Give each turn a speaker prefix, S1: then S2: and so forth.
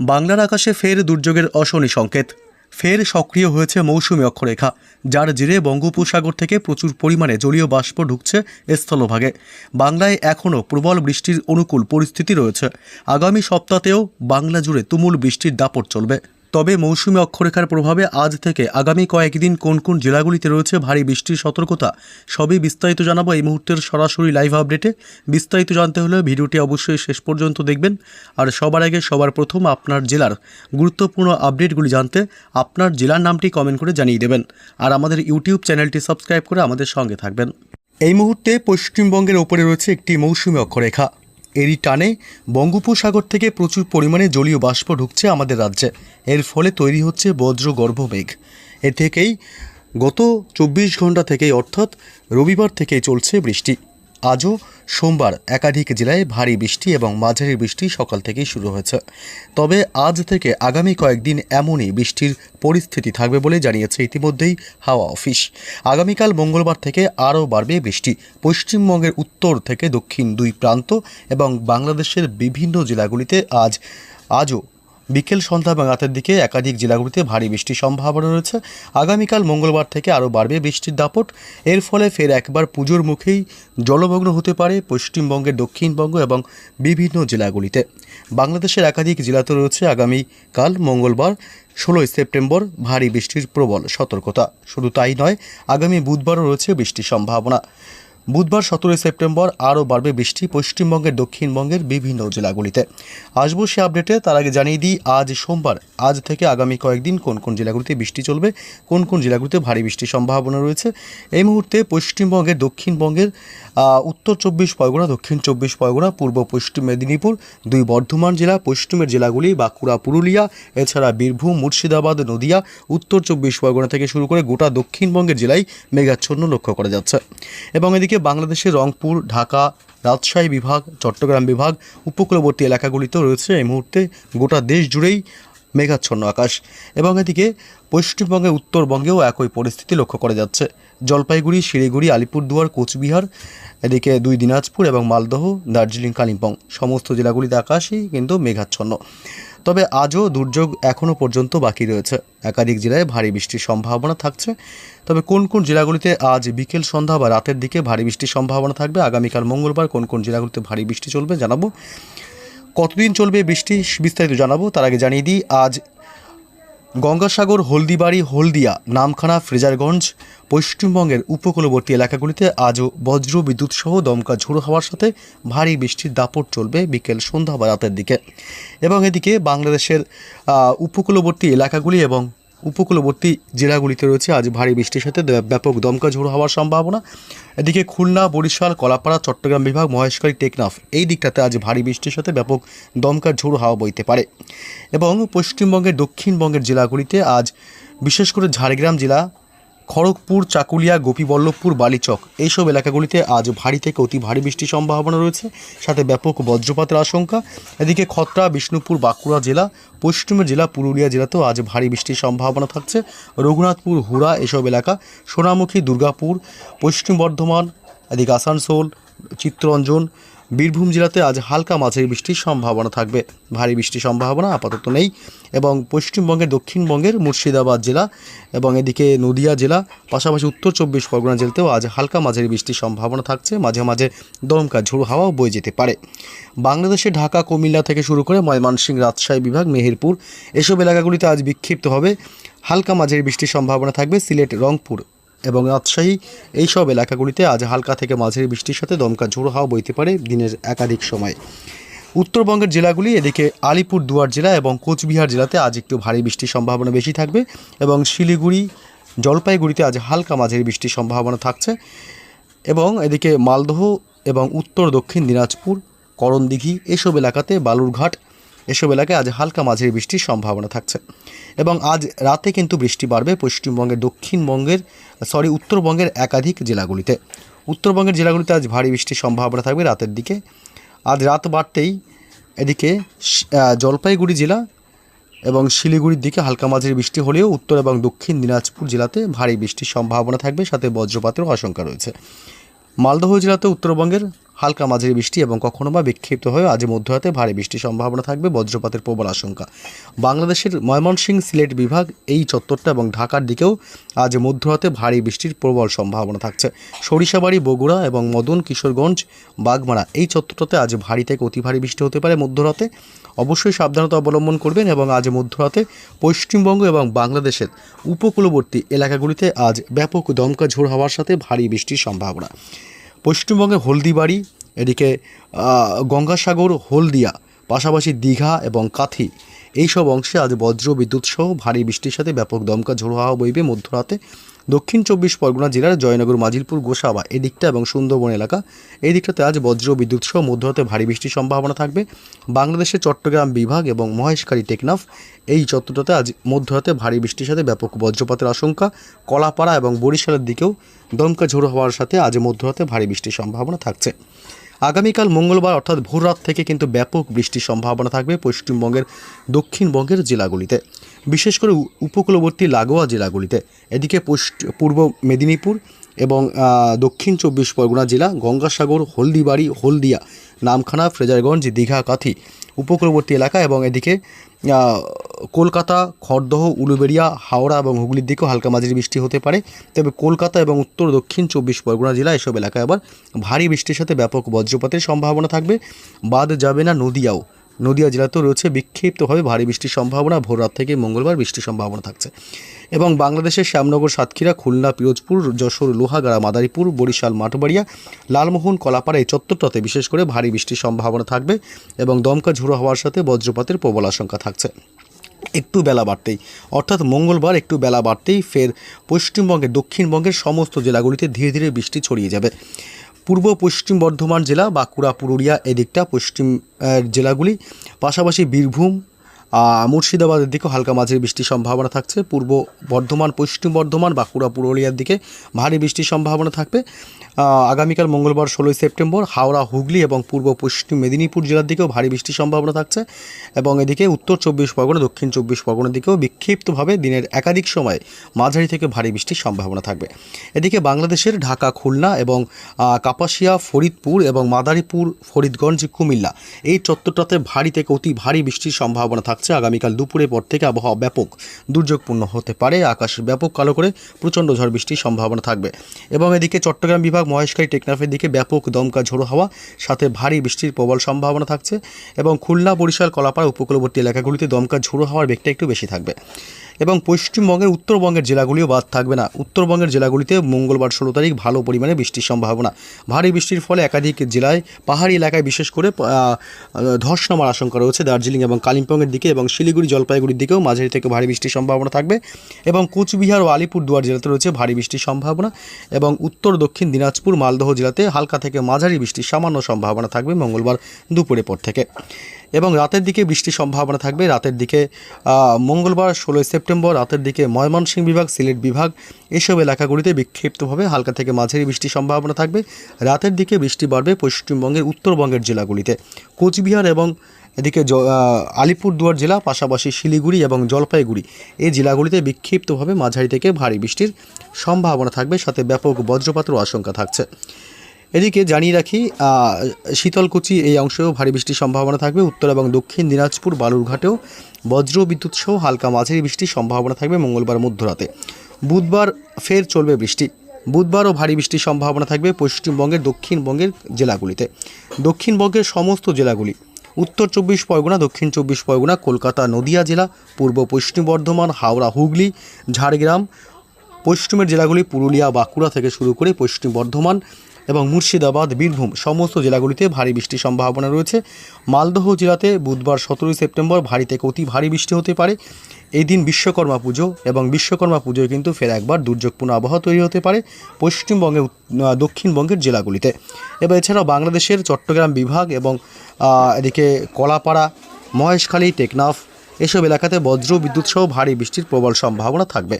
S1: বাংলার আকাশে ফের দুর্যোগের অশনি সংকেত। ফের সক্রিয় হয়েছে মৌসুমী অক্ষরেখা, যার জিরে বঙ্গোপসাগর থেকে প্রচুর পরিমাণে জলীয় বাষ্প ঢুকছে স্থলভাগে। বাংলায় এখনও প্রবল বৃষ্টির অনুকূল পরিস্থিতি রয়েছে। আগামী সপ্তাহতেও বাংলা জুড়ে তুমুল বৃষ্টির দাপট চলবে। তবে মৌসুমী অক্ষরেখার প্রভাবে আজ থেকে আগামী কয়েকদিন কোন কোন জেলাগুলিতে রয়েছে ভারী বৃষ্টির সতর্কতা, সবই বিস্তারিত জানাব এই মুহূর্তের সরাসরি লাইভ আপডেটে বিস্তারিত জানতে হলে ভিডিওটি অবশ্যই শেষ পর্যন্ত দেখবেন। আর সবার আগে, সবার প্রথম আপনার জেলার গুরুত্বপূর্ণ আপডেটগুলি জানতে আপনার জেলার নামটি কমেন্ট করে জানিয়ে দেবেন। আর আমাদের ইউটিউব চ্যানেলটি সাবস্ক্রাইব করে আমাদের সঙ্গে থাকবেন। এই মুহূর্তে পশ্চিমবঙ্গের ওপরে রয়েছে একটি মৌসুমী অক্ষরেখা। এরই টানে বঙ্গোপসাগর থেকে প্রচুর পরিমাণে জলীয় বাষ্প ঢুকছে আমাদের রাজ্যে। এর ফলে তৈরি হচ্ছে বজ্রগর্ভ মেঘ। এ থেকেই গত চব্বিশ ঘণ্টা থেকেই অর্থাৎ রবিবার থেকেই চলছে বৃষ্টি। আজও সোমবার একাধিক জেলায় ভারী বৃষ্টি এবং মাঝারি বৃষ্টি সকাল থেকেই শুরু হয়েছে। তবে আজ থেকে আগামী কয়েকদিন এমনই বৃষ্টির পরিস্থিতি থাকবে বলে জানিয়েছে ইতিমধ্যেই হাওয়া অফিস। আগামীকাল মঙ্গলবার থেকে আরও বাড়বে বৃষ্টি। পশ্চিমবঙ্গের উত্তর থেকে দক্ষিণ দুই প্রান্ত এবং বাংলাদেশের বিভিন্ন জেলাগুলিতে আজ, আজও বিকেল সন্ধ্যা এবং রাতের দিকে একাধিক জেলাগুলিতে ভারী বৃষ্টির সম্ভাবনা রয়েছে। আগামীকাল মঙ্গলবার থেকে আরও বাড়বে বৃষ্টির দাপট। এর ফলে ফের একবার পুজোর মুখেই জলমগ্ন হতে পারে পশ্চিমবঙ্গের দক্ষিণবঙ্গ এবং বিভিন্ন জেলাগুলিতে। বাংলাদেশের একাধিক জেলাতে রয়েছে আগামীকাল মঙ্গলবার, ষোলোই সেপ্টেম্বর, ভারী বৃষ্টির প্রবল সতর্কতা। শুধু তাই নয়, আগামী বুধবারও রয়েছে বৃষ্টির সম্ভাবনা। বুধবার সতেরোই সেপ্টেম্বর আরও বাড়বে বৃষ্টি পশ্চিমবঙ্গের দক্ষিণবঙ্গের বিভিন্ন জেলাগুলিতে। আসব সে আপডেটে, তার আগে জানিয়ে দিই, আজ সোমবার, আজ থেকে আগামী কয়েকদিন কোন কোন জেলাগুলিতে বৃষ্টি চলবে, কোন কোন জেলাগুলিতে ভারী বৃষ্টির সম্ভাবনা রয়েছে। এই মুহূর্তে পশ্চিমবঙ্গের, দক্ষিণবঙ্গের উত্তর চব্বিশ পরগনা, দক্ষিণ চব্বিশ পরগনা, পূর্ব পশ্চিম মেদিনীপুর, দুই বর্ধমান জেলা, পশ্চিমের জেলাগুলি বাঁকুড়া, পুরুলিয়া, এছাড়া বীরভূম, মুর্শিদাবাদ, নদিয়া, উত্তর চব্বিশ পরগনা থেকে শুরু করে গোটা দক্ষিণবঙ্গের জেলায় মেঘাচ্ছন্ন লক্ষ্য করা যাচ্ছে। এবং এদিকে বাংলাদেশের রংপুর, ঢাকা, রাজশাহী বিভাগ, চট্টগ্রাম বিভাগ, উপকূলবর্তী এলাকাগুলিতেও রয়েছে এই মুহূর্তে গোটা দেশ জুড়েই মেঘাচ্ছন্ন আকাশ। এবং এদিকে পশ্চিমবঙ্গে উত্তরবঙ্গেও একই পরিস্থিতি লক্ষ্য করা যাচ্ছে। জলপাইগুড়ি, শিলিগুড়ি, আলিপুরদুয়ার, কোচবিহার, এদিকে দুই দিনাজপুর এবং মালদহ, দার্জিলিং, কালিম্পং। সমস্ত জেলাগুলিতে আকাশই কিন্তু মেঘাচ্ছন্ন। তবে আজও দুর্যোগ এখনও পর্যন্ত বাকি রয়েছে। একাধিক জেলায় ভারী বৃষ্টির সম্ভাবনা থাকছে। তবে কোন কোন জেলাগুলিতে আজ বিকেল সন্ধ্যা বা রাতের দিকে ভারী বৃষ্টির সম্ভাবনা থাকবে? আগামীকাল মঙ্গলবার কোন কোন জেলাগুলিতে ভারী বৃষ্টি চলবে জানাব। কতদিন চলবে বৃষ্টি বিস্তারিত জানাব। তার আগে জানিয়ে দিই, আজ গঙ্গাসাগর, হলদিবাড়ি, হলদিয়া, নামখানা, ফ্রেজারগঞ্জ, পশ্চিমবঙ্গের উপকূলবর্তী এলাকাগুলিতে আজও বজ্র বিদ্যুৎ সহ দমকা ঝোড়ো হওয়ার সাথে ভারী বৃষ্টির দাপট চলবে বিকেল সন্ধ্যা বা রাতের দিকে। এবং এদিকে বাংলাদেশের উপকূলবর্তী এলাকাগুলি এবং উপকূলবর্তী জেলাগুলিতে রয়েছে আজ ভারী বৃষ্টির সাথে ব্যাপক দমকা ঝোড়ো হওয়ার সম্ভাবনা। এদিকে খুলনা, বরিশাল, কলাপাড়া, চট্টগ্রাম বিভাগ, মহেশখালী, টেকনাফ এই দিকটাতে আজ ভারী বৃষ্টির সাথে ব্যাপক দমকা ঝোড়ো হাওয়া বইতে পারে। এবং পশ্চিমবঙ্গের, দক্ষিণবঙ্গের জেলাগুলিতে আজ বিশেষ করে ঝাড়গ্রাম জেলা খড়গপুর, চাকুলিয়া, গোপীবল্লভপুর, বালিচক এইসব এলাকাগুলিতে আজ ভারী থেকে অতি ভারী বৃষ্টির সম্ভাবনা রয়েছে। সাথে ব্যাপক বজ্রপাতের আশঙ্কা। এদিকে খত্রা, বিষ্ণুপুর, বাঁকুড়া জেলা পশ্চিমের জেলা, পুরুলিয়া জেলাতেও আজ ভারী বৃষ্টির সম্ভাবনা থাকছে। রঘুনাথপুর, হুড়া এসব এলাকা, সোনামুখী, দুর্গাপুর, পশ্চিম বর্ধমান, এদিকে আসানসোল, চিত্তরঞ্জন বীরভূম জেলাতে আজ হালকা মাঝারি বৃষ্টির সম্ভাবনা থাকবে। ভারী বৃষ্টির সম্ভাবনা আপাতত নেই এবং পশ্চিমবঙ্গের দক্ষিণবঙ্গের মুর্শিদাবাদ জেলা এবং এদিকে নদিয়া জেলা, পাশাপাশি উত্তর চব্বিশ পরগনা জেলাতেও আজ হালকা মাঝারি বৃষ্টির সম্ভাবনা থাকছে। মাঝে মাঝে দমকা ঝোড়ো হাওয়াও বয়ে যেতে পারে। বাংলাদেশে ঢাকা, কুমিল্লা থেকে শুরু করে ময়মনসিংহ, রাজশাহী বিভাগ, মেহেরপুর এসব এলাকাগুলিতে আজ বিক্ষিপ্তভাবে হালকা মাঝারি বৃষ্টির সম্ভাবনা থাকবে। সিলেট, রংপুর এবং রাজশাহী এইসব এলাকাগুলিতে আজ হালকা থেকে মাঝারি বৃষ্টির সাথে দমকা ঝোড়ো হাওয়া বইতে পারে দিনের একাধিক সময়। উত্তরবঙ্গের জেলাগুলি এদিকে আলিপুর দুয়ার জেলা এবং কোচবিহার জেলাতে আজ একটু ভারী বৃষ্টির সম্ভাবনা বেশি থাকবে এবং শিলিগুড়ি, জলপাইগুড়িতে আজ হালকা মাঝারি বৃষ্টির সম্ভাবনা থাকছে এবং এদিকে মালদহ এবং উত্তর দক্ষিণ দিনাজপুর, করণদিঘি এসব এলাকাতে বালুরঘাট এসব এলাকায় আজ হালকা মাঝারি বৃষ্টির সম্ভাবনা থাকছে। এবং আজ রাতে কিন্তু বৃষ্টি বাড়বে পশ্চিমবঙ্গের, দক্ষিণবঙ্গের সরি উত্তরবঙ্গের একাধিক জেলাগুলিতে। উত্তরবঙ্গের জেলাগুলিতে আজ ভারী বৃষ্টির সম্ভাবনা থাকবে রাতের দিকে। আজ রাত বাড়তেই এদিকে জলপাইগুড়ি জেলা এবং শিলিগুড়ির দিকে হালকা মাঝারি বৃষ্টি হলেও উত্তর এবং দক্ষিণ দিনাজপুর জেলাতে ভারী বৃষ্টির সম্ভাবনা থাকবে, সাথে বজ্রপাতেরও আশঙ্কা রয়েছে। মালদহ জেলাতে উত্তরবঙ্গের হালকা মাঝারি বৃষ্টি এবং কখনো বা বিক্ষিপ্ত হয়ে আজ মধ্যরাতে ভারী বৃষ্টির সম্ভাবনা থাকবে, বজ্রপাতের প্রবল আশঙ্কা। বাংলাদেশের ময়মনসিংহ সিলেট বিভাগ এই চত্বরটা এবং ঢাকার দিকেও আজ মধ্যরাতে ভারী বৃষ্টির প্রবল সম্ভাবনা থাকছে। সরিষাবাড়ি, বগুড়া এবং মদন, কিশোরগঞ্জ, বাগমারা এই চত্বরটাতে আজ ভারী থেকে অতি ভারী বৃষ্টি হতে পারে মধ্যরাতে। অবশ্যই সাবধানতা অবলম্বন করবেন এবং আজ মধ্যরাতে পশ্চিমবঙ্গ এবং বাংলাদেশের উপকূলবর্তী এলাকাগুলিতে আজ ব্যাপক দমকা ঝোড় হওয়ার সাথে ভারী বৃষ্টির সম্ভাবনা। পশ্চিমবঙ্গে হলদিবাড়ি, এদিকে গঙ্গাসাগর, হলদিয়া, পাশাপাশি দীঘা এবং কাথি। এইসব অংশে আজ বজ্র বিদ্যুৎ সহ ভারী বৃষ্টির সাথে ব্যাপক দমকা ঝোড়ো হাওয়া বইবে মধ্যরাতে। দক্ষিণ চব্বিশ পরগনা জেলার জয়নগর, মাজিলপুর, গোসাবা এদিকটা এবং সুন্দরবন এলাকা এই দিকটাতে আজ বজ্র বিদ্যুৎ সহ মধ্যরাতে ভারী বৃষ্টির সম্ভাবনা থাকবে। বাংলাদেশের চট্টগ্রাম বিভাগ এবং মহেশকারী টেকনাফ এই চত্বরটাতে আজ মধ্যরাতে ভারী বৃষ্টির সাথে ব্যাপক বজ্রপাতের আশঙ্কা। কলাপাড়া এবং বরিশালের দিকেও দমকা ঝোড়ো হওয়ার সাথে আজ মধ্যরাতে ভারী বৃষ্টির সম্ভাবনা থাকছে। আগামীকাল মঙ্গলবার অর্থাৎ ভোর রাত থেকে কিন্তু ব্যাপক বৃষ্টির সম্ভাবনা থাকবে পশ্চিমবঙ্গের দক্ষিণবঙ্গের জেলাগুলিতে। বিশেষ করে উপকূলবর্তী লাগোয়া জেলাগুলিতে। এদিকে পূর্ব মেদিনীপুর এবং দক্ষিণ চব্বিশ পরগনা জেলা গঙ্গাসাগর, হলদিবাড়ি, হলদিয়া, নামখানা, ফ্রেজারগঞ্জ, দীঘা, কাথি উপকূলবর্তী এলাকা এবং এদিকে কলকাতা, খড়দহ, উলুবেড়িয়া, হাওড়া এবং হুগলির দিকেও হালকা মাঝারি বৃষ্টি হতে পারে। তবে কলকাতা এবং উত্তর দক্ষিণ চব্বিশ পরগনা জেলা এসব এলাকায় আবার ভারী বৃষ্টির সাথে ব্যাপক বজ্রপাতের সম্ভাবনা থাকবে। বাদ যাবে না নদিয়াও। নদিয়া জেলাতেও রয়েছে বিক্ষিপ্তভাবে ভারী বৃষ্টির সম্ভাবনা। ভোর রাত থেকে মঙ্গলবার বৃষ্টির সম্ভাবনা থাকছে। এবং বাংলাদেশের শ্যামনগর, সাতক্ষীরা, খুলনা, পিরোজপুর, যশোর, লোহাগাড়া, মাদারীপুর, বরিশাল, মাঠবাড়িয়া, লালমোহন, কলাপাড়া এই চত্বরটাতে বিশেষ করে ভারী বৃষ্টির সম্ভাবনা থাকবে এবং দমকা ঝোড়ো হওয়ার সাথে বজ্রপাতের প্রবল আশঙ্কা থাকছে। একটু বেলা বাড়তেই, অর্থাৎ মঙ্গলবার একটু বেলা বাড়তেই ফের পশ্চিমবঙ্গের, দক্ষিণবঙ্গের সমস্ত জেলাগুলিতে ধীরে ধীরে বৃষ্টি ছড়িয়ে যাবে। পূর্ব পশ্চিম বর্ধমান জেলা বাঁকুড়া পুরুলিয়া এদিকটা পশ্চিম জেলাগুলি। পাশাপাশি বীরভূম মুর্শিদাবাদের দিকেও হালকা মাঝারি বৃষ্টির সম্ভাবনা থাকছে। পূর্ব বর্ধমান, পশ্চিম বর্ধমান বাঁকুড়া পুরুলিয়ার দিকে ভারী বৃষ্টির সম্ভাবনা থাকবে। আগামীকাল মঙ্গলবার ষোলোই সেপ্টেম্বর হাওড়া, হুগলি এবং পূর্ব পশ্চিম মেদিনীপুর জেলার দিকেও ভারী বৃষ্টির সম্ভাবনা থাকছে এবং এদিকে উত্তর চব্বিশ পরগনা, দক্ষিণ চব্বিশ পরগনার দিকেও বিক্ষিপ্তভাবে দিনের একাধিক সময় মাঝারি থেকে ভারী বৃষ্টির সম্ভাবনা থাকবে। এদিকে বাংলাদেশের ঢাকা, খুলনা এবং কাপাসিয়া, ফরিদপুর এবং মাদারীপুর, ফরিদগঞ্জ, কুমিল্লা এই চত্বরটাতে ভারী থেকে অতি ভারী বৃষ্টির সম্ভাবনা থাকছে। আগামীকাল দুপুরের পর থেকে আবহাওয়া ব্যাপক দুর্যোগপূর্ণ হতে পারে। আকাশ ব্যাপক কালো করে প্রচণ্ড ঝড় বৃষ্টির সম্ভাবনা থাকবে। এবং এদিকে চট্টগ্রাম বিভাগ, মহেশখালী, টেকনাফের দিকে ব্যাপক দমকা ঝোড়ো হওয়া, সাথে ভারী বৃষ্টির প্রবল সম্ভাবনা থাকছে। এবং খুলনা, বরিশাল, কলাপাড়া উপকূলবর্তী এলাকাগুলিতে দমকা ঝোড়ো হওয়ার বেগটা একটু বেশি থাকবে। এবং পশ্চিমবঙ্গের উত্তরবঙ্গের জেলাগুলিও বাদ থাকবে না। উত্তরবঙ্গের জেলাগুলিতে মঙ্গলবার ষোলো তারিখ ভালো পরিমাণে বৃষ্টির সম্ভাবনা। ভারী বৃষ্টির ফলে একাধিক জেলায়, পাহাড়ি এলাকায় বিশেষ করে ধস নামার আশঙ্কা রয়েছে দার্জিলিং এবং কালিম্পংয়ের দিকে এবং শিলিগুড়ি জলপাইগুড়ির দিকেও মাঝারি থেকে ভারী বৃষ্টির সম্ভাবনা থাকবে এবং কোচবিহার ও আলিপুরদুয়ার জেলাতে রয়েছে ভারী বৃষ্টির সম্ভাবনা এবং উত্তর দক্ষিণ দিনাজপুর, মালদহ জেলাতে হালকা থেকে মাঝারি বৃষ্টির সামান্য সম্ভাবনা থাকবে মঙ্গলবার দুপুরের পর থেকে। এবং রাতের দিকে বৃষ্টির সম্ভাবনা থাকবে। রাতের দিকে মঙ্গলবার ষোলোই সেপ্টেম্বর, রাতের দিকে ময়মনসিংহ বিভাগ, সিলেট বিভাগ এসব এলাকাগুলিতে বিক্ষিপ্তভাবে হালকা থেকে মাঝারি বৃষ্টির সম্ভাবনা থাকবে। রাতের দিকে বৃষ্টি বাড়বে পশ্চিমবঙ্গের উত্তরবঙ্গের জেলাগুলিতে। কোচবিহার এবং এদিকে আলিপুরদুয়ার জেলা, পাশাপাশি শিলিগুড়ি এবং জলপাইগুড়ি এই জেলাগুলিতে বিক্ষিপ্তভাবে মাঝারি থেকে ভারী বৃষ্টির সম্ভাবনা থাকবে। সাথে ব্যাপক বজ্রপাতের আশঙ্কা থাকছে। এদিকে জানিয়ে রাখি শীতলকুচি এই অংশেও ভারী বৃষ্টির সম্ভাবনা থাকবে। উত্তর এবং দক্ষিণ দিনাজপুর, বালুরঘাটেও বজ্র বিদ্যুৎ সহ হালকা মাঝারি বৃষ্টির সম্ভাবনা থাকবে মঙ্গলবার মধ্যরাতে। বুধবার ফের চলবে বৃষ্টি। বুধবারও ভারী বৃষ্টির সম্ভাবনা থাকবে পশ্চিমবঙ্গের, দক্ষিণবঙ্গের জেলাগুলিতে। দক্ষিণবঙ্গের সমস্ত জেলাগুলি, উত্তর চব্বিশ পরগনা, দক্ষিণ চব্বিশ পরগনা, কলকাতা, নদিয়া জেলা, পূর্ব পশ্চিম বর্ধমান, হাওড়া, হুগলি, ঝাড়গ্রাম, পশ্চিমের জেলাগুলি পুরুলিয়া, বাঁকুড়া থেকে শুরু করে পশ্চিম বর্ধমান এবং মুর্শিদাবাদ, বীরভূম সমস্ত জেলাগুলিতে ভারী বৃষ্টির সম্ভাবনা রয়েছে। মালদহ জেলাতে বুধবার সতেরোই সেপ্টেম্বর ভারী থেকে অতি ভারী বৃষ্টি হতে পারে। এই দিন বিশ্বকর্মা পুজো এবং বিশ্বকর্মা পুজোয় কিন্তু ফের একবার দুর্যোগপূর্ণ আবহাওয়া তৈরি হতে পারে পশ্চিমবঙ্গে দক্ষিণবঙ্গের জেলাগুলিতে। এবার এছাড়াও বাংলাদেশের চট্টগ্রাম বিভাগ এবং এদিকে কলাপাড়া, মহেশখালী, টেকনাফ এসব এলাকাতে বজ্র বিদ্যুৎ সহ ভারী বৃষ্টির প্রবল সম্ভাবনা থাকবে।